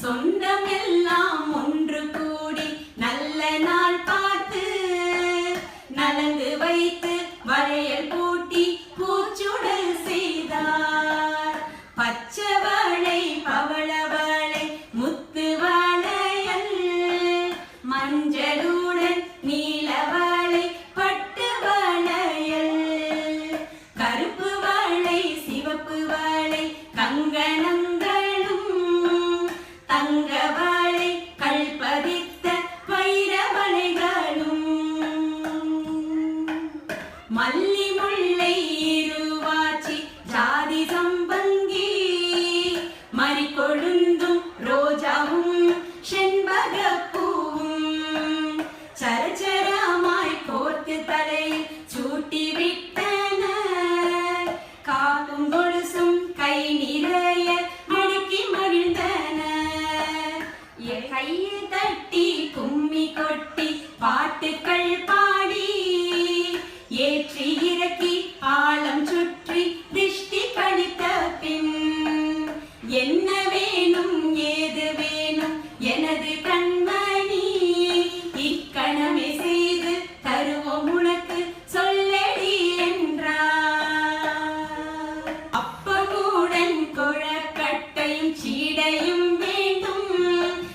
சொந்தமெல்லாம் ஒன்று கூடி மல்லி முல்லை இருவாச்சி ஜாதி சம்பங்கி. மறிக்கொழுந்தும் ரோஜாவும் செண்பகப்பூவும் சரச்சரமாய் கோர்த்து தலை சூட்டி விட்டன. காக்கும் கொலுசும் கை நிறைய மடக்கி மகிழ்ந்தன. கையை தட்டி கும்மி கொட்டி பாட்டுக்கள் என்ன வேணும் ஏது வேணும்? எனது கண்மணி இக்கணமே செய்து தருவோம் உனக்கு. சொல்லடி என்றார். அப்பமுடன் குழக்கட்டையும் சீடையும் வேண்டும்.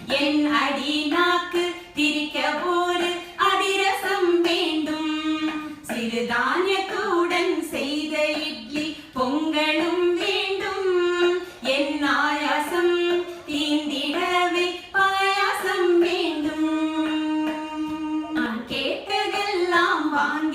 என் அடி நாக்கு திரிக்க ஒரு அதிரசம் வேண்டும். சிறுதானியத்துடன் செய்த இட்லி பொங்கலும் வேண்டும். என் கேட்டதெல்லாம்